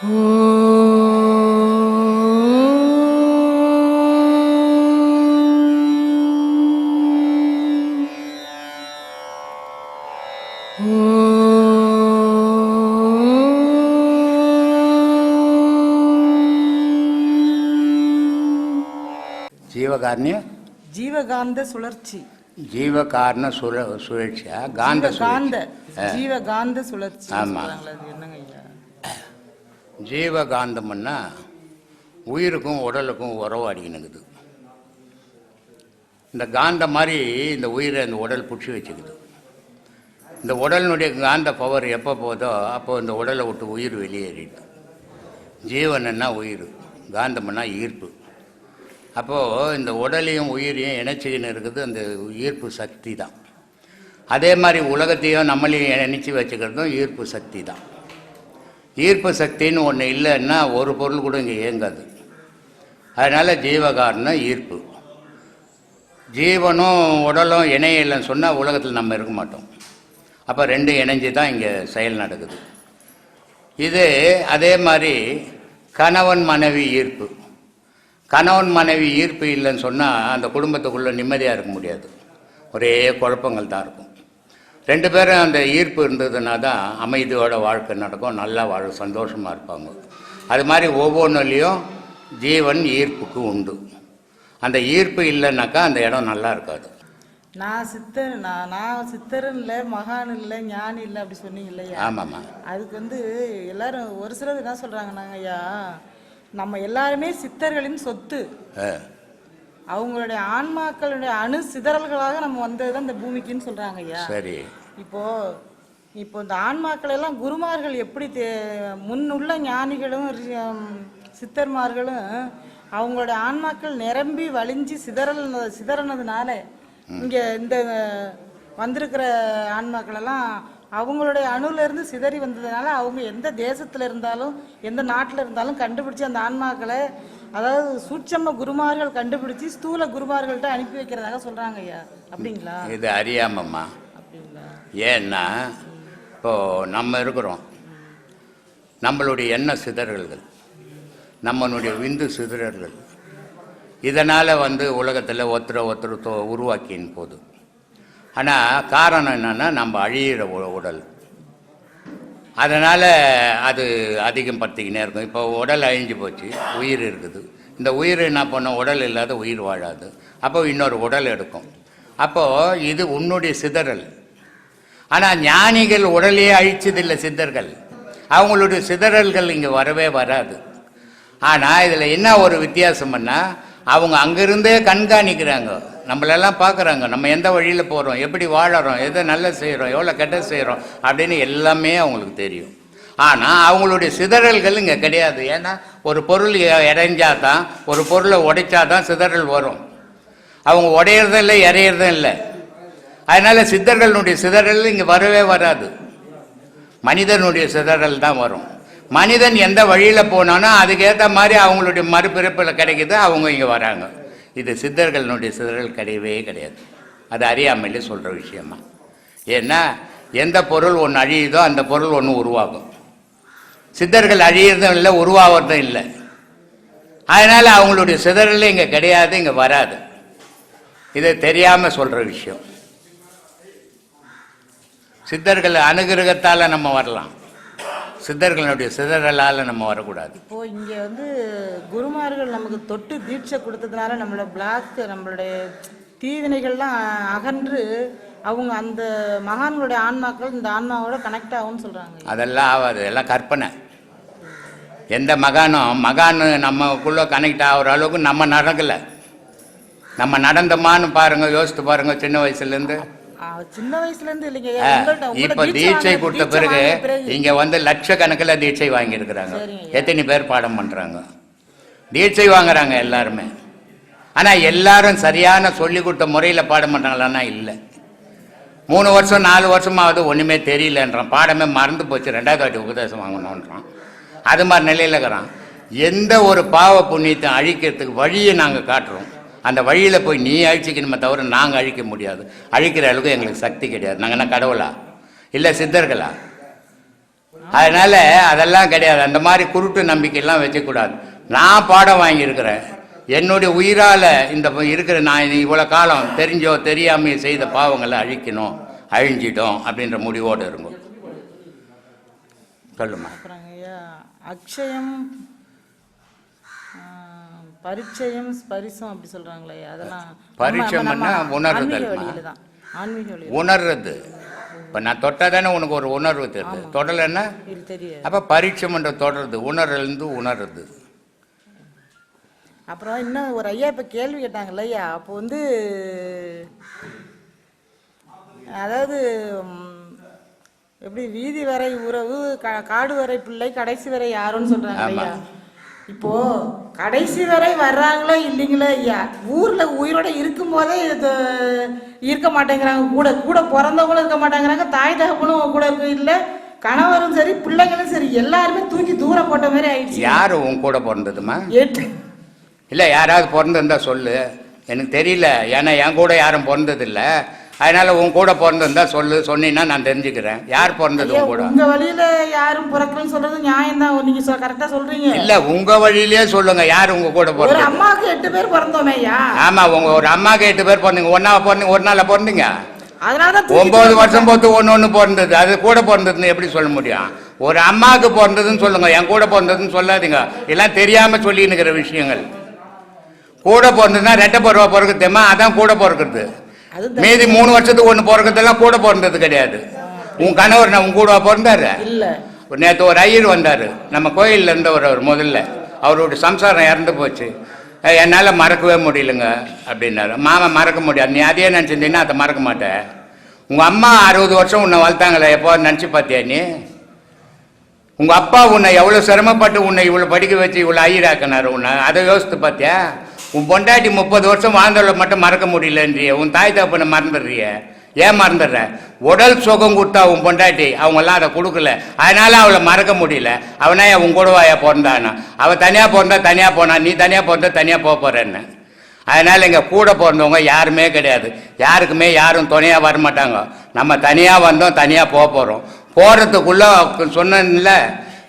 ஜீவகாரணிய? ஜீவகாந்த சுழற்சி. ஜீவகாரண சுழ சுழற்சியா? காந்த காந்த. ஜீவகாந்த சுழற்சி ஆமா. சொல்றாங்களே, அது என்னங்க ஐயா ஜீவகாந்தம்னா உயிருக்கும் உடலுக்கும் உறவாடிக்கினுக்குது இந்த காந்தம் மாதிரி இந்த உயிரை இந்த உடல் பிடிச்சி வச்சுக்குது. இந்த உடலினுடைய காந்த பவர் எப்போ போதோ அப்போ இந்த உடலை விட்டு உயிர் வெளியேறிடுது. ஜீவன்னா உயிர் காந்தம்னா ஈர்ப்பு. அப்போது இந்த உடலையும் உயிரையும் இணைச்சிக்கின்னு இருக்குது அந்த ஈர்ப்பு சக்தி தான். அதே மாதிரி உலகத்தையும் நம்மளையும் இணைச்சி வச்சுக்கிறதும் ஈர்ப்பு சக்தி தான். ஈர்ப்பு சக்தின்னு ஒன்று இல்லைன்னா ஒரு பொருள் கூட இங்கே இயங்காது. அதனால் ஜீவகாரணம் ஈர்ப்பு. ஜீவனும் உடலும் இணையலைன்னு சொன்னால் உலகத்தில் நம்ம இருக்க மாட்டோம். அப்போ ரெண்டும் இணைஞ்சு தான் இங்கே செயல் நடக்குது. இது அதே மாதிரி கணவன் மனைவி ஈர்ப்பு. கணவன் மனைவி ஈர்ப்பு இல்லைன்னு சொன்னால் அந்த குடும்பத்துக்குள்ளே நிம்மதியாக இருக்க முடியாது. ஒரே குழப்பங்கள் தான் இருக்கும். ரெண்டு பேரும் அந்த ஈர்ப்பு இருந்ததுன்னா தான் அமைதியோட வாழ்க்கை நடக்கும். நல்லா வாழ சந்தோஷமாக இருப்பாங்க. அது மாதிரி ஒவ்வொன்றுலேயும் ஜீவன் ஈர்ப்புக்கு உண்டு. அந்த ஈர்ப்பு இல்லைன்னாக்கா அந்த இடம் நல்லா இருக்காது. நான் சித்தர் நான் நான் சித்தரும் இல்லை மகான் இல்லை ஞானி இல்லை அப்படி சொன்னீங்க இல்லையா? ஆமாம்மா. அதுக்கு வந்து எல்லாரும் ஒரு சிலர் என்ன சொல்றாங்கன்னாங்க ஐயா நம்ம எல்லாருமே சித்தர்களின் சொத்து. அவங்களுடைய ஆன்மாக்களுடைய அணு சிதறல்களாக நம்ம வந்தது தான் இந்த பூமிக்குன்னு சொல்றாங்க ஐயா. சரி. இப்போ இப்போ இந்த ஆன்மாக்கள் எல்லாம் குருமார்கள் எப்படி தே- முன்னுள்ள ஞானிகளும் சித்தர்மார்களும் அவங்களோட ஆன்மாக்கள் நிரம்பி வலிஞ்சு சிதறல் சிதறனதுனால இங்கே இந்த வந்திருக்கிற ஆன்மாக்கள் எல்லாம் அவங்களுடைய அணுலேருந்து சிதறி வந்ததுனால அவங்க எந்த தேசத்தில் இருந்தாலும் எந்த நாட்டில் இருந்தாலும் கண்டுபிடிச்சி அந்த ஆன்மாக்களை அதாவது சூட்சம குருமார்கள் கண்டுபிடிச்சி ஸ்தூல குருமார்கள்ட்ட அனுப்பி வைக்கிறதாக சொல்கிறாங்க ஐயா அப்படிங்களா? இது அறியாமம்மா. ஏன்னா இப்போது நம்ம இருக்கிறோம். நம்மளுடைய எண்ண சிதறல்கள் நம்மளுடைய விந்து சிதறல்கள் இதனால் வந்து உலகத்தில் ஒருத்தரை ஒருத்தர் தோ உருவாக்கின் போது. ஆனால் காரணம் என்னென்னா நம்ம அழியிற உடல். அதனால் அது அதிகம் படுத்திக்கினே இருக்கும். இப்போ உடல் அழிஞ்சு போச்சு உயிர் இருக்குது. இந்த உயிர் என்ன பண்ணோம்? உடல் இல்லாத உயிர் வாழாது. அப்போ இன்னொரு உடல் எடுக்கும். அப்போது இது உன்னுடைய சிதறல். ஆனால் ஞானிகள் உடலையே அழிச்சதில்லை சித்தர்கள். அவங்களுடைய சிதறல்கள் இங்கே வரவே வராது. ஆனால் இதில் என்ன ஒரு வித்தியாசம்னா அவங்க அங்கிருந்தே கண்காணிக்கிறாங்க. நம்மளெல்லாம் பார்க்குறாங்க நம்ம எந்த வழியில் போகிறோம் எப்படி வாழறோம் எதை நல்ல செய்கிறோம் எவ்வளோ கெட்ட செய்கிறோம் அப்படின்னு எல்லாமே அவங்களுக்கு தெரியும். ஆனால் அவங்களுடைய சிதறல்கள் இங்கே கிடையாது. ஏன்னா ஒரு பொருள் இடைஞ்சா தான் ஒரு பொருளை உடைச்சா தான் சிதறல் வரும். அவங்க உடையிறதும் இல்லை இறையிறதும் இல்லை. அதனால சித்தர்களுடைய சிதறல் இங்கே வரவே வராது. மனிதனுடைய சிதறல் தான் வரும். மனிதன் எந்த வழியில் போனானோ அதுக்கேற்ற மாதிரி அவங்களுடைய மறுபிறப்பில் கிடைக்கிது அவங்க இங்கே வராங்க. இது சித்தர்களுடைய சிதறல் கிடையவே கிடையாது. அது அறியாமலே சொல்கிற விஷயமா. ஏன்னா எந்த பொருள் ஒன்று அழியுதோ அந்த பொருள் ஒன்று உருவாகும். சித்தர்கள் அழியிறதும் இல்லை உருவாகிறதும் இல்லை. அதனால் அவங்களுடைய சிதறல் இங்கே கிடையாது இங்கே வராது. இது தெரியாமல் சொல்கிற விஷயம். சித்தர்கள் அனுகிரகத்தால் நம்ம வரலாம். சித்தர்களுடைய சிதறலால் நம்ம வரக்கூடாது. இப்போ இங்க வந்து குருமார்கள் நமக்கு தொட்டு தீட்சை கொடுத்ததுனால நம்மளோட பிளாக் நம்மளுடைய தீவினைகள்லாம் அகன்று அவங்க அந்த மகான்களுடைய ஆன்மாக்கள் இந்த ஆன்மாவோட கனெக்ட் ஆகும்னு சொல்றாங்க. அதெல்லாம் ஆகாது எல்லாம் கற்பனை. எந்த மகானும் மகான் நமக்குள்ளே கனெக்ட் ஆகிற அளவுக்கு நம்ம நடக்கலை. நம்ம நடந்தோமான்னு பாருங்க யோசித்து பாருங்க சின்ன வயசுலேருந்து. இப்போ தீட்சை கொடுத்த பிறகு இங்கே வந்து லட்சக்கணக்கில் தீட்சை வாங்கியிருக்கிறாங்க. எத்தனை பேர் பாடம் பண்ணுறாங்க தீட்சை வாங்குறாங்க எல்லாருமே. ஆனால் எல்லாரும் சரியான சொல்லி கொடுத்த முறையில் பாடம் பண்ணுறாங்களான்னா இல்லை. மூணு வருஷம் நாலு வருஷமாவது ஒன்றுமே தெரியலன்றான். பாடமே மறந்து போச்சு. ரெண்டாவது வாட்டி உபதேசம் வாங்கணுன்றான். அது மாதிரி நிலையில் இருக்கிறான். எந்த ஒரு பாவ புண்ணியத்தை அழிக்கிறதுக்கு வழியை நாங்கள் காட்டுறோம். அந்த வழியில் போய் நீ அழிச்சிக்கணுமே தவிர நாங்கள் அழிக்க முடியாது. அழிக்கிற அளவுக்கு எங்களுக்கு சக்தி கிடையாது. நாங்கள் என்ன கடவுளா? இல்லை சித்தர்களா? அதனால் அதெல்லாம் கிடையாது. அந்த மாதிரி குருட்டு நம்பிக்கையெல்லாம் வச்சக்கூடாது நான் பாடம் வாங்கியிருக்கிறேன். என்னுடைய உயிரால் இந்த இருக்கிற நான் இவ்வளோ காலம் தெரிஞ்சோ தெரியாமையோ செய்த பாவங்களை அழிக்கணும் அழிஞ்சிட்டோம் அப்படின்ற முடிவோடு இருக்கும் சொல்லுமா? அக்ஷயம் பரிச்சயம் ஸ்பரிசம் அப்படி சொல்றாங்களே அதெல்லாம் பரிச்சயம்னா வழியில உணர்றது. இப்போ நான் தொட்டால் தானே உனக்கு ஒரு உணர்வு தெரியுது தொடலைன்னா? அப்போ பரிச்சயம்ன்ற தொடருது உணர்லேருந்து உணருது அப்புறம் இன்னும் ஒரு ஐயா இப்போ கேள்வி கேட்டாங்கல்ல ஐயா. அப்போ வந்து அதாவது எப்படி வீதி வரை உறவு காடு வரை பிள்ளை கடைசி வரை யாருன்னு சொல்றாங்க ஆமா. ஐயா? இப்போ கடைசி வரை வர்றாங்களோ இல்லைங்களோ ஐயா ஊர்ல உயிரோட இருக்கும் போதே இது இருக்க மாட்டேங்கிறாங்க. கூட கூட பிறந்தவங்களும் இருக்க மாட்டேங்கிறாங்க. தாய் தகப்பனும் கூட இருக்க இல்லை. கணவரும் சரி பிள்ளைங்களும் சரி எல்லாருமே தூக்கி தூரம் போட்ட மாதிரி ஆயிடுச்சு. யார் உன் கூட பிறந்ததுமா? எட்டு. இல்லை யாராவது பிறந்திருந்தா சொல்லு. எனக்கு தெரியல. ஏன்னா என் கூட யாரும் பிறந்ததில்ல. அதனால உன் கூட பிறந்திருந்தா சொல்லு சொன்னீங்கன்னா நான் தெரிஞ்சுக்கிறேன். யார் பிறந்தது உன் கூட? உங்க வழியில யாரும் பிறக்கலன்னு சொல்றது நியாயம் தான். நீங்க கரெக்டா சொல்றீங்க. இல்ல உங்க வழியிலே சொல்லுங்க யார் உங்க கூட ஒரு பிறந்தது? அம்மாவுக்கு எட்டு பேர் பிறந்தோமே ஆமா உங்க ஒரு அம்மாக்கு எட்டு பேர் பிறந்தீங்க. ஒன்னா பிறந்தீங்க ஒரு நாள்ல பிறந்தீங்க? ஒன்பது வருஷம் போட்டு ஒன்று ஒன்று பிறந்தது. அது கூட பிறந்ததுன்னு எப்படி சொல்ல முடியும்? ஒரு அம்மாவுக்கு பிறந்ததுன்னு சொல்லுங்க என் கூட பிறந்ததுன்னு சொல்லாதீங்க. எல்லாம் தெரியாம சொல்லின்னு இருக்கிற விஷயங்கள். கூட பிறந்ததுன்னா ரெட்டை பருவா பிறகுதேம்மா அதான் கூட பிறக்கிறது மீதி மூணு வருஷத்துக்கு ஒன்று பிறக்கிறதெல்லாம் கூட பிறந்தது கிடையாது. உன் கணவர் நான் உன் கூட பிறந்தாரு. நேற்று ஒரு ஐயர் வந்தார். நம்ம கோயிலில் இருந்தவர் அவர் முதல்ல. அவருடைய சம்சாரம் இறந்து போச்சு. என்னால் மறக்கவே முடியலங்க அப்படின்னாரு. மாமா மறக்க முடியாது. நீ அதையே நினச்சிருந்தீங்கன்னா அதை மறக்க மாட்டேன். உங்கள் அம்மா அறுபது வருஷம் உன்னை வளர்த்தாங்களே எப்போ நினச்சி பார்த்தியா நீ? உங்கள் அப்பா உன்னை எவ்வளோ சிரமப்பட்டு உன்னை இவ்வளோ படிக்க வச்சு இவ்வளோ ஐயராக்கினாரு உன்னை. அதை யோசித்து பார்த்தியா உன் பொண்டாட்டி முப்பது வருஷம் வாழ்ந்தவளை மட்டும் மறக்க முடியலன்றிய. உன் தாய் தகப்பனை மறந்துடுறிய. ஏன் மறந்துடுற? உடல் சுகம் கொடுத்தா உன் பொண்டாட்டி அவங்கெல்லாம் அதை கொடுக்கல. அதனால அவளை மறக்க முடியல. அவனா உன் கூடவாயா பிறந்தானா? அவள் தனியாக பிறந்தா தனியாக போனா நீ தனியாக பிறந்தா தனியாக போக போறேன்னு. அதனால் எங்கள் கூட பிறந்தவங்க யாருமே கிடையாது. யாருக்குமே யாரும் துணையாக வரமாட்டாங்க. நம்ம தனியாக வந்தோம் தனியாக போக போகிறோம் போகிறதுக்குள்ளே சொன்னேன்ல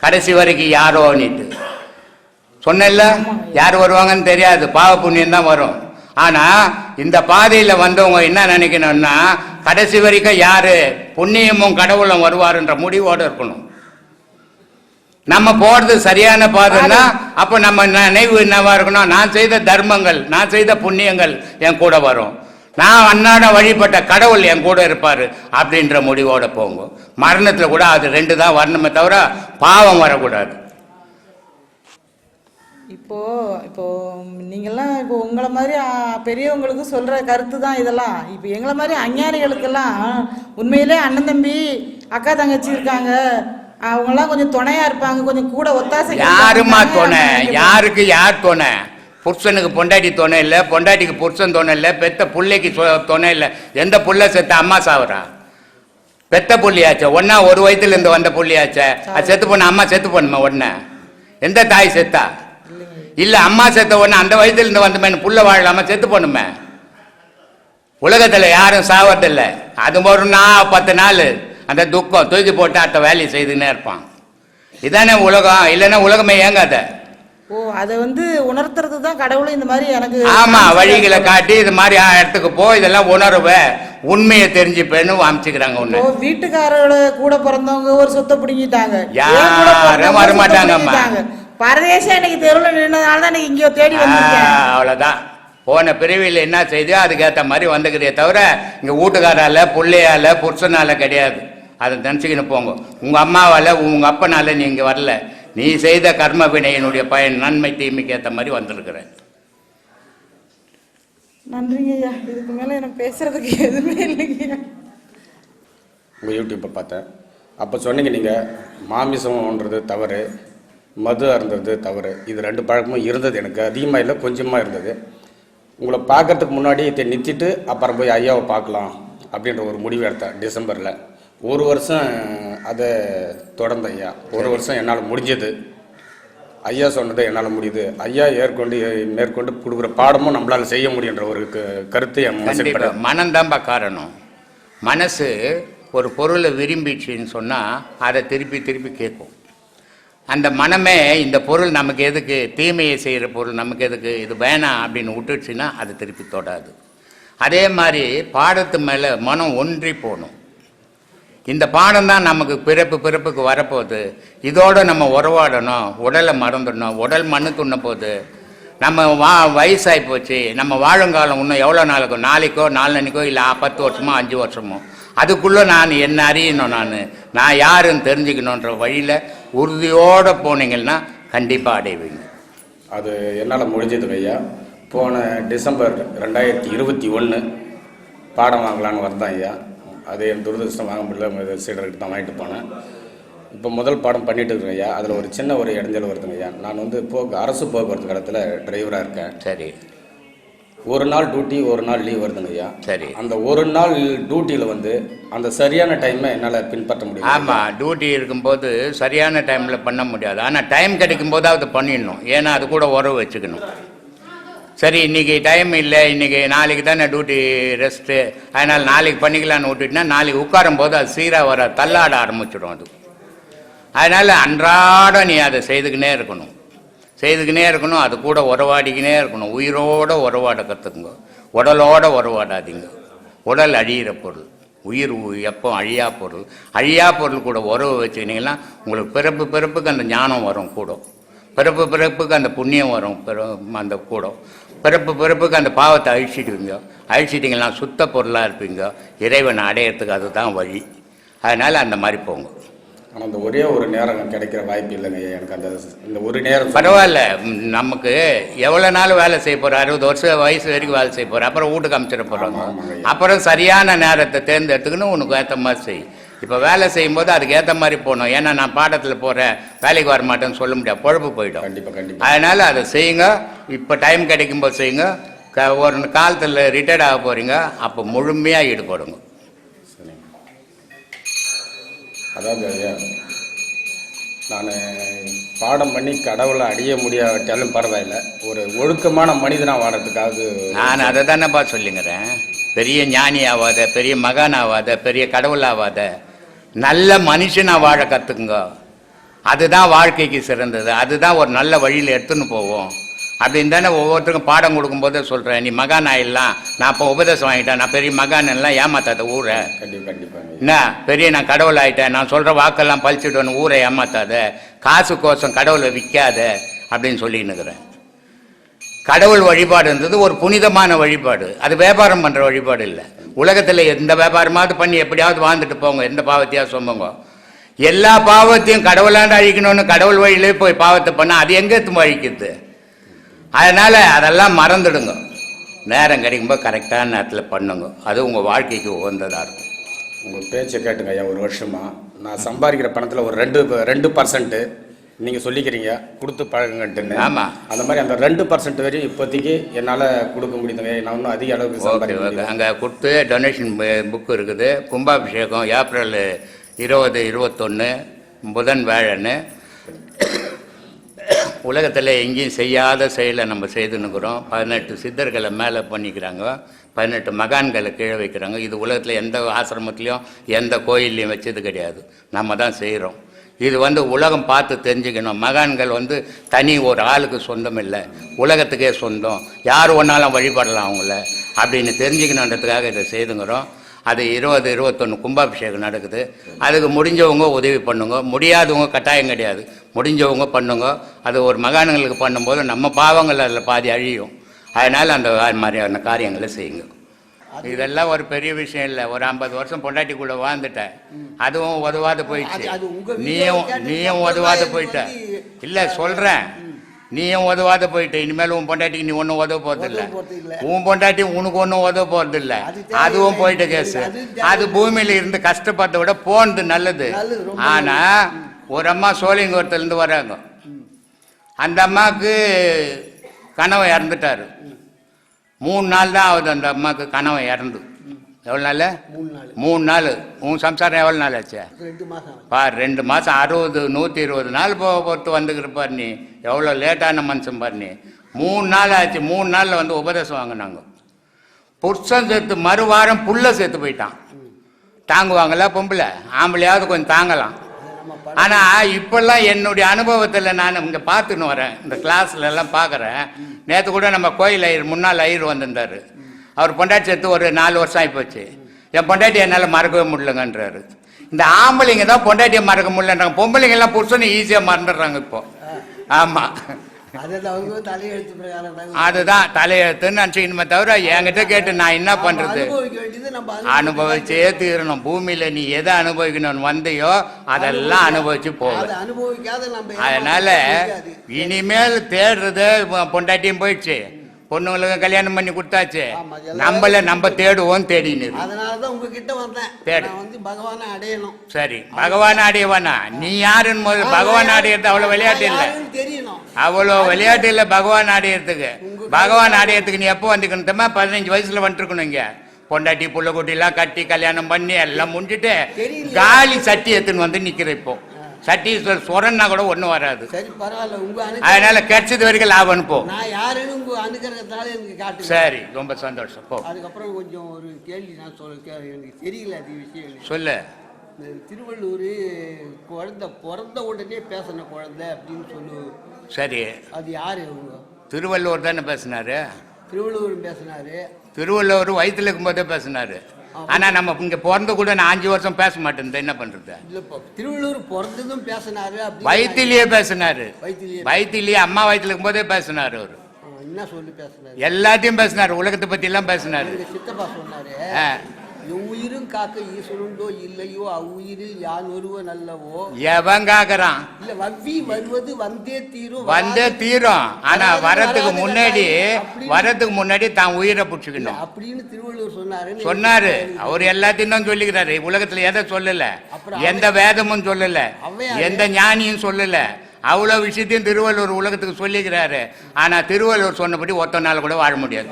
கடைசி வரைக்கும் யாரோ நீட்டு சொன்னேன்ல யார் வருவாங்கன்னு தெரியாது பாவ புண்ணியம் தான் வரும். ஆனா இந்த பாதையில வந்தவங்க என்ன நினைக்கணும்னா கடைசி வரைக்கும் யாரு புண்ணியமும் கடவுளும் வருவாருன்ற முடிவோடு இருக்கணும். நம்ம போறது சரியான பாதைன்னா அப்ப நம்ம நினைவு என்னவா இருக்கணும்? நான் செய்த தர்மங்கள் நான் செய்த புண்ணியங்கள் என் கூட வரும். நான் அன்னாட வழிபட்ட கடவுள் என் கூட இருப்பாரு அப்படின்ற முடிவோட போங்க. மரணத்துல கூட அது ரெண்டு தான் வரணுமே தவிர பாவம் வரக்கூடாது. இப்போ இப்போ நீங்கெல்லாம் இப்போ உங்களை மாதிரி பெரியவங்களுக்கு சொல்ற கருத்து தான் இதெல்லாம். இப்போ எங்களை மாதிரி அஞ்ஞானிகளுக்கெல்லாம் உண்மையிலே அண்ணன் தம்பி அக்கா தங்கச்சி இருக்காங்க. அவங்கெல்லாம் கொஞ்சம் துணையா இருப்பாங்க கொஞ்சம் கூட ஒத்தாசை யாருமா துணை? யாருக்கு யார் துணை? புருஷனுக்கு பொண்டாட்டி துணை இல்லை பொண்டாட்டிக்கு புருஷன் துணை இல்லை பெத்த பிள்ளைக்கு துணை இல்லை. எந்த புள்ள செத்த அம்மா சாவுறா? பெத்த புள்ளியாச்சே? ஒன்னா ஒரு வயசுல இருந்து வந்த புள்ளியாச்சே? அது செத்து போன அம்மா செத்து போணுமா உடனே? எந்த தாய் செத்தா? இல்ல அம்மா செத்த உடனே அந்த வயசுல இருந்து வந்தமே புள்ள வாழலாம? செத்து போணுமே உலகத்துல யாரும் சாவதில்லை அது ஒரு நாள் பத்து நாள். அந்த துக்கம் தூக்கி போட்டு அடுத்த வேலையை செய்துன்னே இருப்பான். இதானே உலகம். இல்லைன்னா உலகமே ஏங்காத. ஓ அதை வந்து உணர்த்துறது தான் கடவுளும் இந்த மாதிரி எனக்கு ஆமா வழிகளை காட்டி இது மாதிரி இடத்துக்கு போ இதெல்லாம் உணர்வை. உண்மையை தெரிஞ்சுப்பேன்னு அமைச்சுக்கிறாங்க ஒண்ணு வீட்டுக்காரோட கூட பிறந்தவங்க ஒரு சொத்தை பிடுங்கிட்டாங்க. யாரும் என் பரதேசம் இன்னைக்கு தெருவில் நின்னதுனால தான் இங்கே தேடி வந்திருக்கேன். அவ்வளவுதான். போன பிரிவில் என்ன செய்தோ அதுக்கேற்ற மாதிரி வந்துக்கிறே தவிர இங்க வீட்டுக்காரால பிள்ளையால புருஷனால கிடையாது. அதை நினச்சிக்கின்னு போங்க. உங்க அம்மாவால உங்க அப்பனால நீ இங்க வரல. நீ செய்த கர்ம வினையினுடைய பயன் நன்மை தீமைக்கு ஏற்ற மாதிரி வந்திருக்கிற நன்றிங்க ஐயா. இதுக்கு மேல எனக்கு பேசுறதுக்கு எதுவுமே இல்லைங்க உங்கள் யூடியூப்பை பார்த்தேன். அப்போ சொன்னீங்க நீங்கள் மாமிசம்ன்றது தவறு. மது அருந்தது தவறு. இது ரெண்டு பழக்கமும் இருந்தது எனக்கு. அதிகமாக இல்லை கொஞ்சமாக இருந்தது. உங்களை பார்க்கறதுக்கு முன்னாடி இதை நிறுத்திட்டு அப்புறம் போய் ஐயாவை பார்க்கலாம் அப்படின்ற ஒரு முடிவு எடுத்தேன் டிசம்பரில். ஒரு வருஷம் அதை தொடர்ந்த ஐயா. ஒரு வருஷம் என்னால் முடிஞ்சது. ஐயா சொன்னது என்னால் முடியுது. ஐயா ஏற்கொண்டு மேற்கொண்டு கொடுக்குற பாடமும் நம்மளால் செய்ய முடியுன்ற ஒரு கருத்து என். மனம்தான்பா காரணம். மனசு ஒரு பொருளை விரும்பிச்சுன்னு சொன்னால் அதை திருப்பி திருப்பி கேட்கும். அந்த மனமே இந்த பொருள் நமக்கு எதுக்கு? தீமையை செய்கிற பொருள் நமக்கு எதுக்கு? இது வேணாம் அப்படின்னு விட்டுடுச்சுன்னா அது திருப்பி தொடாது. அதே மாதிரி பாடத்து மேலே மனம் ஒன்றி போகணும் இந்த பாடம் தான் நமக்கு பிறப்பு பிறப்புக்கு வரப்போகுது. இதோடு நம்ம உறவாடணும் உடலை மறந்துடணும் உடல் மண்ணுக்கு உண்ண போகுது. நம்ம வா வயசாகி போச்சு. நம்ம வாழுங்காலம் இன்னும் எவ்வளோ நாளுக்கோ? நாளைக்கோ நாலனைக்கோ இல்லை பத்து வருஷமோ அஞ்சு வருஷமோ? அதுக்குள்ளே நான் என்ன அறியணும் நான்? நான் யாருன்னு தெரிஞ்சுக்கணுன்ற வழியில் உறுதியோடு போனீங்கன்னா கண்டிப்பாக அடைவீங்க. அது என்னால் முடிஞ்சதுங்க ஐயா. போன டிசம்பர் ரெண்டாயிரத்தி இருபத்தி ஒன்று பாடம் வாங்கலான்னு வந்தேன் ஐயா. அது என் துரதிருஷ்டம் வாங்க முடியல சீடர்கிட்ட தான் வாங்கிட்டு போனேன். இப்போ முதல் பாடம் பண்ணிட்டு இருக்கேன் ஐயா. அதில் ஒரு சின்ன ஒரு இடைஞ்சல் வருதுங்க ஐயா. நான் வந்து போக்கு அரசு போக்குவரத்து கழகத்தில் டிரைவராக இருக்கேன். சரி. ஒரு நாள் டியூட்டி ஒரு நாள் லீவ் வருதுங்க ஐயா சரி. அந்த ஒரு நாள் டியூட்டியில் வந்து அந்த சரியான டைமை என்னால் பின்பற்ற முடியும்? ஆமாம் டியூட்டி இருக்கும்போது சரியான டைமில் பண்ண முடியாது. ஆனால் டைம் கிடைக்கும் போதாவது பண்ணிடணும். ஏன்னா அது கூட உறவு வச்சுக்கணும். சரி இன்னைக்கு டைம் இல்லை இன்னைக்கு நாளைக்கு தானே டியூட்டி ரெஸ்ட்டு அதனால் நாளைக்கு பண்ணிக்கலான்னு விட்டுட்டுனா நாளைக்கு உட்காரும் போது அது சீராக வர தள்ளாட ஆரம்பிச்சிடும் அது. அதனால் அன்றாடம் நீ அதை செய்துக்கினே இருக்கணும். செய்துக்கினே இருக்கணும் அது கூட உறவாடிக்கினே இருக்கணும். உயிரோட உறவாட கற்றுக்குங்க உடலோட உறவாடாதீங்க. உடல் அழியிற பொருள். உயிர் எப்போ அழியா பொருள். அழியா பொருள் கூட உறவு வச்சுக்கினீங்கன்னா உங்களுக்கு பிறப்பு பிறப்புக்கு அந்த ஞானம் வரும் கூட பிறப்பு பிறப்புக்கு அந்த புண்ணியம் வரும் பிற அந்த கூட பிறப்பு பிறப்புக்கு அந்த பாவத்தை அழிச்சிடுவீங்க. அழிச்சிட்டிங்கன்னா சுத்த பொருளாக இருப்பீங்க. இறைவனை அடையிறதுக்கு அதுதான் வழி. அதனால் அந்த மாதிரி போங்க. ஆனால் அந்த ஒரே ஒரு நேரம் கிடைக்கிற வாய்ப்பு இல்லைங்க எனக்கு அந்த இந்த ஒரு நேரம் பரவாயில்ல. நமக்கு எவ்வளோ நாள் வேலை செய்ய போகிறோம் அறுபது வருஷம் வயசு வரைக்கும் வேலை செய்ய போகிறோம் அப்புறம் வீட்டுக்கு அமைச்சிட போகிறாங்க. அப்புறம் சரியான நேரத்தை தேர்ந்தெடுத்துக்கணும் உனக்கு ஏற்ற மாதிரி செய். இப்போ வேலை செய்யும்போது அதுக்கு ஏற்ற மாதிரி போகணும். ஏன்னா நான் பாடத்தில் போகிறேன் வேலைக்கு வர மாட்டேன்னு சொல்ல முடியாது. பொழப்பு போயிடும். கண்டிப்பாக கண்டிப்பாக அதனால் அதை செய்யுங்க. இப்போ டைம் கிடைக்கும்போது செய்யுங்க. க ஒரு காலத்தில் ரிட்டையர்ட் ஆக போகிறீங்க அப்போ முழுமையாக ஈடுபடுங்க சரிங்க அதாவது ஐயா நான் பாடம் பண்ணி கடவுளை அடைய முடியாவிட்டாலும் பரவாயில்ல. ஒரு ஒழுக்கமான மனிதனாக வாடுறதுக்காவது நான் அதை தானேப்பா சொல்லிங்கிறேன். பெரிய ஞானி ஆகாத பெரிய மகான் ஆகாத பெரிய கடவுள் ஆகாத நல்ல மனுஷனாக வாழ கற்றுக்குங்க அதுதான் வாழ்க்கைக்கு சிறந்தது. அதுதான் ஒரு நல்ல வழியில் எடுத்துன்னு போவோம். அப்படின்னு தானே ஒவ்வொருத்தருக்கும் பாடம் கொடுக்கும்போதே சொல்கிறேன் நீ மகான் ஆயிடலாம். நான் இப்போ உபதேசம் வாங்கிட்டேன். நான் பெரிய மகான் எல்லாம் ஏமாத்தாத ஊரை. கண்டிப்பாக என்ன? பெரிய நான் கடவுள் ஆயிட்டேன். நான் சொல்கிற வாக்கெல்லாம் பழிச்சிடுவேன் ஊரை ஏமாத்தாத. காசு கோசம் கடவுளை விற்காத அப்படின்னு சொல்லின்னுக்கிறேன் கடவுள் வழிபாடுன்றது ஒரு புனிதமான வழிபாடு. அது வியாபாரம் பண்ணுற வழிபாடு இல்லை. உலகத்தில் எந்த வியாபாரமாவது பண்ணி எப்படியாவது வாழ்ந்துட்டு போங்க. எந்த பாவத்தையாவது சொம்பங்க. எல்லா பாவத்தையும் கடவுளாண்டு அழிக்கணும்னு கடவுள் வழியிலே போய் பாவத்தை பண்ணால் அது எங்கே அழிக்குது? அதனால் அதெல்லாம் மறந்துடுங்க. நேரம் கிடைக்கும்போது கரெக்டான நேரத்தில் பண்ணுங்க. அது உங்கள் வாழ்க்கைக்கு உகந்ததாக இருக்கும். உங்கள் பேச்சை கேட்டுங்க ஐயா ஒரு வருஷமா. நான் சம்பாதிக்கிற பணத்தில் ஒரு ரெண்டு ரெண்டு பர்சன்ட்டு நீங்கள் சொல்லிக்கிறீங்க. கொடுத்து பழகுங்கன்ட்டுன்னு. ஆமா. அந்த மாதிரி அந்த ரெண்டு பர்சன்ட் வரையும் இப்போதைக்கு என்னால் கொடுக்க முடியுதுங்க. நான் இன்னும் அதிக அளவுக்கு அங்கே கொடுத்து டொனேஷன் புக் இருக்குது. கும்பாபிஷேகம் ஏப்ரல் இருபது இருபத்தொன்று புதன் வேழன்னு. உலகத்தில் எங்கேயும் செய்யாத செயலை நம்ம செய்துன்னுக்குறோம். பதினெட்டு சித்தர்களை மேலே பண்ணிக்கிறாங்க. பதினெட்டு மகான்களை கீழே வைக்கிறாங்க. இது உலகத்தில் எந்த ஆசிரமத்துலேயும் எந்த கோயில்லையும் வச்சது கிடையாது. நம்ம தான் செய்கிறோம். இது வந்து உலகம் பார்த்து தெரிஞ்சுக்கணும். மகான்கள் வந்து தனி ஒரு ஆளுக்கு சொந்தம் இல்லை. உலகத்துக்கே சொந்தம். யார் ஒன்றாலும் வழிபடலாம் அவங்கள. அப்படின்னு தெரிஞ்சுக்கணுன்றதுக்காக இதை செய்துங்கிறோம். அது இருபது இருபத்தொன்று கும்பாபிஷேகம் நடக்குது. அதுக்கு முடிஞ்சவங்க உதவி பண்ணுங்க. முடியாதவங்க கட்டாயம் கிடையாது. முடிஞ்சவங்க பண்ணுங்க. அது ஒரு மகான்களுக்கு பண்ணும்போது நம்ம பாவங்கள் அதில் பாதி அழியும். அதனால் அந்த மாதிரியான காரியங்களை செய்யுங்க. இதெல்லாம் ஒரு பெரிய விஷயம் இல்லை. ஒரு ஐம்பது வருஷம் பொண்டாட்டிக்குள்ள வாழ்ந்துட்டேன் அதுவும் உதவாத போயிடுச்சு. நீயும் நீயும் உதவாத போயிட்ட. இல்லை சொல்கிறேன் நீயும் உதவாத போயிட்ட. இனிமேல் உன் பொண்டாட்டிக்கு நீ ஒன்றும் உதவ போகிறதில்ல உதவ போறதில்ல. உன் பொண்டாட்டி உனக்கு ஒன்றும் உதவ போகிறதில்ல அது தேவையில்லை. அதுவும் போயிட்ட கேஸ் அது பூமியில இருந்து கஷ்டப்பட்ட விட போனது நல்லது. நல்லது, ரொம்ப ஆனா ஒரு அம்மா சோழிங்கோரத்துலேருந்து வராங்க. அந்த அம்மாவுக்கு கணவன் இறந்துட்டாரு. மூணு நாள் தான் ஆகுது அந்த அம்மாவுக்கு கணவன் இறந்து. எவ்வளோ நாள்? மூணு நாள். உன் சம்சாரம் எவ்வளோ நாள் ஆச்சு? பார் ரெண்டு மாதம் அறுபது நூற்றி இருபது நாள் போ பொறுத்து வந்துக்கிற பார் நீ. எவ்வளோ லேட்டான மனுஷன் பார் நீ. மூணு நாள் ஆச்சு. மூணு நாளில் வந்து உபதேசம் வாங்கினாங்க. புருஷன் சேர்த்து மறுவாரம் புள்ள சேர்த்து போயிட்டான். தாங்குவாங்களா? பொம்பளை. ஆம்பளையாவது கொஞ்சம் தாங்கலாம். ஆனா இப்பெல்லாம் என்னுடைய அனுபவத்துல நான் இங்க பார்த்துன்னு வரேன். இந்த கிளாஸ்ல எல்லாம் பார்க்கறேன். நேத்து கூட நம்ம கோயில் ஐயர் முன்னாள் ஐயர் வந்திருந்தாரு. அவர் பொண்டாட்டி சேர்த்து ஒரு நாலு வருஷம் ஆயிப்போச்சு. என் பொண்டாட்டி என்னால மறக்கவே முடியலங்கன்றாரு. இந்த ஆம்பளைங்க தான் பொண்டாட்டியை மறக்க முடியலன்றாங்க. பொம்பளைங்க எல்லாம் புருஷனை ஈஸியா மறந்துடுறாங்க இப்போ. ஆமா. அதுதான் தலையெழுத்துன்னு நினச்சிக்கணுமே தவிர என்கிட்ட கேட்டு நான் என்ன பண்றது? அனுபவிச்சே தீரணும். பூமியில நீ எதை அனுபவிக்கணும்னு வந்தையோ அதெல்லாம் அனுபவிச்சு போக அதை அனுபவிக்காத நம்ம அதனால. இனிமேல் தேடுறது பொண்டாட்டியும் போயிடுச்சு. பொண்ணுங்களுக்கு கல்யாணம் பண்ணி கொடுத்தாச்சு. நம்மள நம்ம தேடுவோம் தேடின்னு இரு. அதனாலதான் உங்ககிட்ட வந்தேன். தேடு. வந்து பகவானை அடையணும். சரி பகவான் அடையவானா? நீ யாருன்னு முதல்ல பகவான் அடையிறது அவ்வளவு விளையாட்டு இல்லை. தெரியணும். அவ்வளோ விளையாட்டு இல்லை பகவான் அடையறதுக்கு. பகவான் அடையறதுக்கு நீ எப்போ வந்துக்கணுமா பதினஞ்சு வயசுல வந்துருக்கணும் இங்க. பொண்டாட்டி புள்ள குட்டிலாம் கட்டி கல்யாணம் பண்ணி எல்லாம் முடிஞ்சுட்டு. காலி சட்டி எடுத்துன்னு வந்து நிக்கிற இப்போ. சட்டி சொ- சொரன்னா கூட ஒன்றும் வராது. சரி பரவாயில்ல. உங்க அதனால கிடைச்சது வரைக்கும் லாபம்னு போ நான் யாருன்னு உங்க அனுகிரகத்தால எனக்கு காட்டுங்க. சரி ரொம்ப சந்தோஷம். போ. அதுக்கப்புறம் கொஞ்சம் ஒரு கேள்வி நான் சொல்ல எனக்கு தெரியல அது விஷயம். சொல்லு. திருவள்ளூர் குழந்தை பிறந்த உடனே பேசின குழந்தை அப்படின்னு சொல்லு. சரி. அது யாரு திருவள்ளுவர் தானே பேசினாரு? திருவள்ளுவர் பேசினாரு. திருவள்ளுவர் வயிற்றுல இருக்கும்போதே பேசினாரு. ஆனா நம்ம இங்க பிறந்த கூட நான் அஞ்சு வருஷம் பேச மாட்டேன். என்ன பண்றது? இல்லப்பா திருவள்ளுவர் பிறந்ததும் பேசினாரு வயிற்றுலயே பேசினாரு. வயிற்றுலயே அம்மா வயிற்றுல இருக்கும்போதே பேசினாரு அவரு. என்ன சொல்லி பேசினாரு? எல்லாத்தையும் பேசினாரு. உலகத்தை பத்தி எல்லாம் பேசினாரு சித்தப்பா சொன்னாரு. எவ்வுயிரும் காக்க ஈஸ்வருண்டோ இல்லையோ அவ்வுயிரில் யான் ஒருவன் அல்லவோ? எவன் காக்குறான் இல்ல வவ்வி வருவது வந்தே தீரும் வந்தே தீரும். ஆனா வராது, வரதுக்கு வராது, முன்னாடி வரதுக்கு முன்னாடி தான் உயிரை பிடிச்சிக்கணும். அப்படின்னு திருவள்ளுவர் சொன்னாரு. சொன்னாரு அவர் எல்லாத்தையும் தான் சொல்லிக்கிறாரு. உலகத்துல எதை சொல்லல? எந்த வேதமும் சொல்லல. எந்த ஞானியும் சொல்லல. அவ்வளவு விஷயத்தையும் திருவள்ளுவர் உலகத்துக்கு சொல்லிக்கிறாரு. ஆனா திருவள்ளுவர் சொன்னபடி ஒத்த நாள் கூட வாழ முடியாது.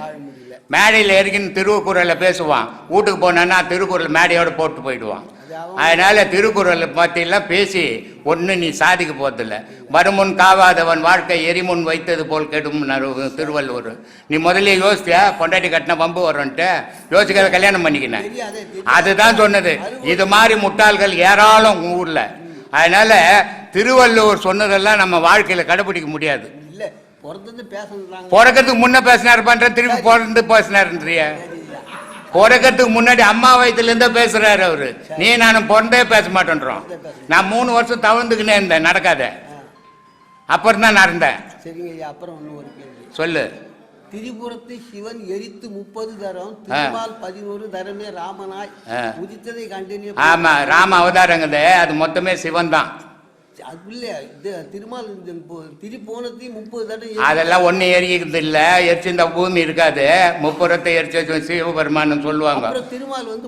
மேடையில் ஏறிக்கின்னு திருக்குறளை பேசுவான். வீட்டுக்கு போனான்னா திருக்குறள் மேடையோட போட்டு போயிடுவான். அதனால் திருக்குறளை பற்றிலாம் பேசி ஒன்று நீ சாதிக்க போகிறதில்ல வருமுன் காவாதவன் வாழ்க்கை எரிமுன் வைத்தது போல் கெடும் திருவள்ளுவர். நீ முதல்ல யோசித்தியா பொண்டாட்டி கட்டின பம்பு வரும்ன்ட்டு யோசிக்காத கல்யாணம் பண்ணிக்கினேன். அதுதான் சொன்னது. இது மாதிரி முட்டாள்கள் ஏராளம் ஊரில். அதனால் திருவள்ளுவர் சொன்னதெல்லாம் நம்ம வாழ்க்கையில் கடைபிடிக்க முடியாது. பிறக்கிறதுக்கு முன்ன பேசினார் பண்ற திருப்பி பிறந்து பேசினாருன்றிய. பிறக்கிறதுக்கு முன்னாடி அம்மா வயசுல இருந்தே பேசுறாரு அவரு. நீ நானும் பிறந்தே பேச மாட்டேன்றோம். நான் மூணு வருஷம் தவழ்ந்துக்கினே இருந்தேன் நடக்காத. அப்புறம் தான் நடந்தேன் சரிங்க ஐயா அப்புறம் ஒண்ணு ஒரு கேள்வி. சொல்லு. திரிபுரத்தை சிவன் எரித்து முப்பது தரம் திருமால் பதினோரு தரமே ராமனாய். உதித்ததை கண்டினியூ ஆமா ராம அவதாரங்குது அது மொத்தமே சிவன் தான் அதெல்லாம் ஒண்ணு எரிக்கிறது இல்ல. எரிச்சிருந்த பூமி இருக்காது. முப்புறத்தை எரிச்சு வச்சு சிவபெருமான்னு சொல்லுவாங்க.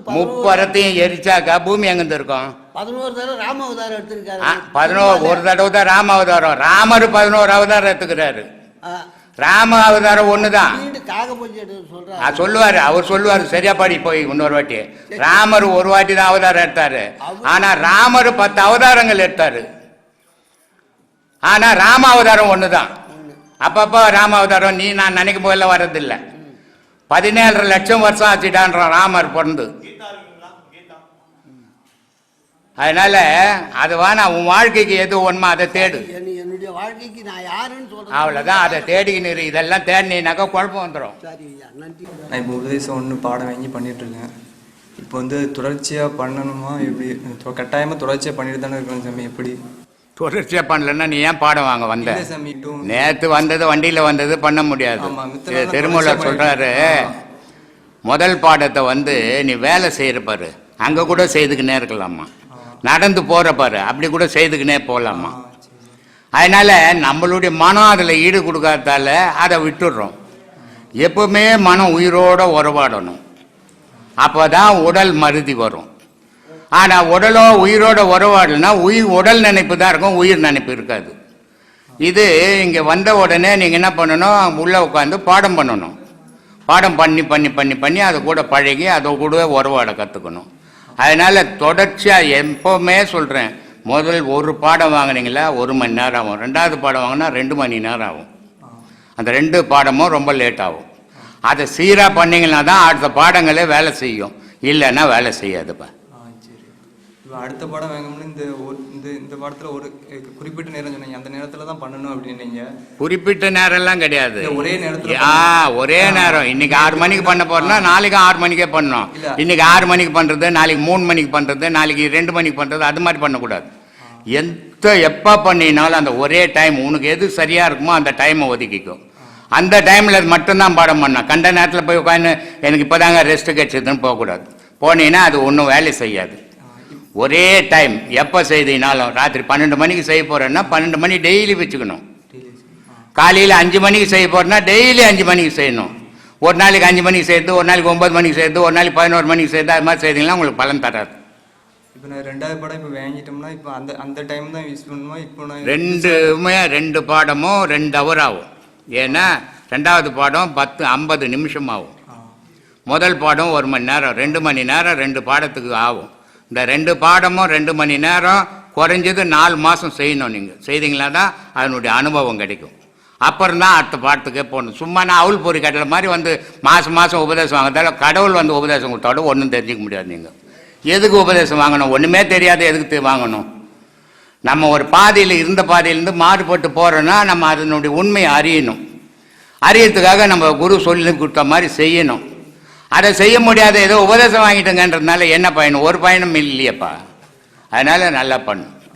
முப்பறத்தையும் எரிச்சாக்கா பூமி எங்கிருந்து இருக்கும்? பதினோரு தரம் ராம அவதாரம் எடுத்திருக்காரு. ஆ, பதினோரு ஒரு தடவை தான் ராம அவதாரம் ராமர் பதினோரு அவதாரம் எடுத்துக்கிறாரு. ராம அவதாரம் ஒண்ணுதான். சொல்லுவாரு. அவர் சொல்லுவாரு. சரியா படி போய் இன்னொரு வாட்டி. ராமர் ஒரு வாட்டி தான் அவதாரம் எடுத்தாரு. ஆனா ராமர் பத்து அவதாரங்கள் எடுத்தாரு. ஆனா ராம அவதாரம் ஒண்ணுதான். அப்பப்போ ராம அவதாரம் நீ நான் நினைக்கும் போதெல்லாம் வர்றதில்ல. பதினேழரை லட்சம் வருஷம் ஆச்சுட்டான்றான் ராமர் பிறந்து. அதனால அது வேணா உன் வாழ்க்கைக்கு எது ஒண்ணுமோ அதை தேடு. என்னை- என்னுடைய வாழ்க்கைக்கு நான் யாருன்னு சொல்றேன் அவ்வளவுதான் அதை தேடிக்கின்னு. இதெல்லாம் தேடினீனாக்கா குழப்பம் வந்துடும் நான் இப்போ உபதேசம் ஒன்று பாடம் வாங்கி பண்ணிட்டு இருக்கேன். இப்போ வந்து தொடர்ச்சியாக பண்ணணுமா எப்படி? தொ- கட்டாயமா தொடர்ச்சியாக பண்ணிட்டு தானே இருக்கணும் சாமி எப்படி? தொடர்ச்சியா பண்ணலன்னா நீ ஏன் பாடம் வாங்க வந்த? நேத்து வந்தது வண்டியில வந்தது பண்ண முடியாது. திருமூலர் பண்ணிட்டு முதல் பாடத்தை வந்து நீ வேலை செய்யற பாரு. அங்க கூட செய்துக்கினே இருக்கலாமா? நடந்து போற பாரு. அப்படி கூட செய்துக்கினே போகலாமா அதனால நம்மளுடைய மனம் அதுல ஈடு கொடுக்காதால அதை விட்டுடுறோம். எப்பவுமே மனம் உயிரோட உறவாடணும். அப்பதான் உடல் மருதி வரும். ஆனால் உடலோ உயிரோட உறவாடலைன்னா உயிர் உடல் நினைப்பு தான் இருக்கும் உயிர் நினைப்பு இருக்காது. இது இங்கே வந்த உடனே நீங்கள் என்ன பண்ணணும்? உள்ளே உட்காந்து பாடம் பண்ணணும். பாடம் பண்ணி பண்ணி பண்ணி பண்ணி அது கூட பழகி அதை கூட உறவாட கற்றுக்கணும் அதனால் தொடர்ச்சியாக எப்போவுமே சொல்கிறேன் முதல் ஒரு பாடம் வாங்குனீங்களா ஒரு மணி நேரம் ஆகும். ரெண்டாவது பாடம் வாங்கினா ரெண்டு மணி நேரம் ஆகும். அந்த ரெண்டு பாடமும் ரொம்ப லேட் ஆகும். அதை சீராக பண்ணிங்கன்னா தான் அடுத்த பாடங்களே வேலை செய்யும். இல்லைன்னா வேலை செய்யாதுப்பா. இப்போ அடுத்த பாடம் வாங்கணும்னு இந்த ஒரு இந்த இந்த பாடத்தில் ஒரு குறிப்பிட்ட நேரம் சொன்னீங்க. அந்த நேரத்தில் தான் பண்ணணும் அப்படின்னீங்க. குறிப்பிட்ட நேரம்லாம் கிடையாது. ஒரே நேரத்துல ஆ ஒரே நேரம். இன்னைக்கு ஆறு மணிக்கு பண்ண போறோம்னா நாளைக்கு ஆறு மணிக்கே பண்ணணும். இன்னைக்கு ஆறு மணிக்கு பண்றது நாளைக்கு மூணு மணிக்கு பண்றது நாளைக்கு ரெண்டு மணிக்கு பண்றது அது மாதிரி பண்ணக்கூடாது. எந்த எப்போ பண்ணினாலும் அந்த ஒரே டைம் உனக்கு எது சரியா இருக்குமோ அந்த டைமை ஒதுக்கிக்கும். அந்த டைம்ல மட்டும்தான் பாடம் பண்ணணும். கண்ட நேரத்தில் போய் உட்காந்து எனக்கு இப்போதாங்க ரெஸ்ட் கிடைச்சதுன்னு போகக்கூடாது. போனீங்கன்னா அது ஒன்றும் வேலை செய்யாது. ஒரே டைம் எப்போ செய்தீங்கனாலும் ராத்திரி பன்னெண்டு மணிக்கு செய்ய போறேன்னா பன்னெண்டு மணி டெய்லி வச்சுக்கணும். காலையில் அஞ்சு மணிக்கு செய்ய போறேன்னா டெய்லி அஞ்சு மணிக்கு செய்யணும். ஒரு நாளைக்கு அஞ்சு மணிக்கு செய்யறது ஒரு நாளைக்கு ஒன்பது மணிக்கு செய்யறது ஒரு நாளைக்கு பதினோரு மணிக்கு செய்யறது அது மாதிரி செய்தீங்கன்னா உங்களுக்கு பலன் தராது. இப்போ நான் ரெண்டாவது பாடம் இப்போ வாங்கிட்டோம்னா இப்போ அந்த அந்த டைம் தான் யூஸ் பண்ணுமா இப்போ நான் ரெண்டுமே ரெண்டு பாடமும் ரெண்டு ஹவர் ஆகும். ஏன்னா ரெண்டாவது பாடம் பத்து ஐம்பது நிமிஷம் ஆகும் முதல் பாடம் ஒரு மணி நேரம் ரெண்டு மணி நேரம் ரெண்டு பாடத்துக்கு ஆகும். இந்த ரெண்டு பாடமும் ரெண்டு மணி நேரம் குறைஞ்சது நாலு மாதம் செய்யணும் நீங்கள் செய்தீங்களா தான் அதனுடைய அனுபவம் கிடைக்கும். அப்புறம் தான் அடுத்த பாடத்துக்கே போகணும். சும்மா நான் அவுள் பொறி கட்டல மாதிரி வந்து மாதம் மாதம் உபதேசம் வாங்குறதால கடவுள் வந்து உபதேசம் கொடுத்தாலும் ஒன்றும் தெரிஞ்சிக்க முடியாது நீங்கள் எதுக்கு உபதேசம் வாங்கணும்? ஒன்றுமே தெரியாது. எதுக்கு வாங்கணும்? நம்ம ஒரு பாதையில் இருந்த பாதையிலேருந்து மாறுபட்டு போகிறோன்னா நம்ம அதனுடைய உண்மையை அறியணும். அறியறதுக்காக நம்ம குரு சொல்லி கொடுத்த மாதிரி செய்யணும். அதை செய்ய முடியாத ஏதோ உபதேசம் வாங்கிட்டுங்கன்றதுனால என்ன பயணம் ஒரு பயணம் இல்லையப்பா. அதனால நல்லா பண்ணும்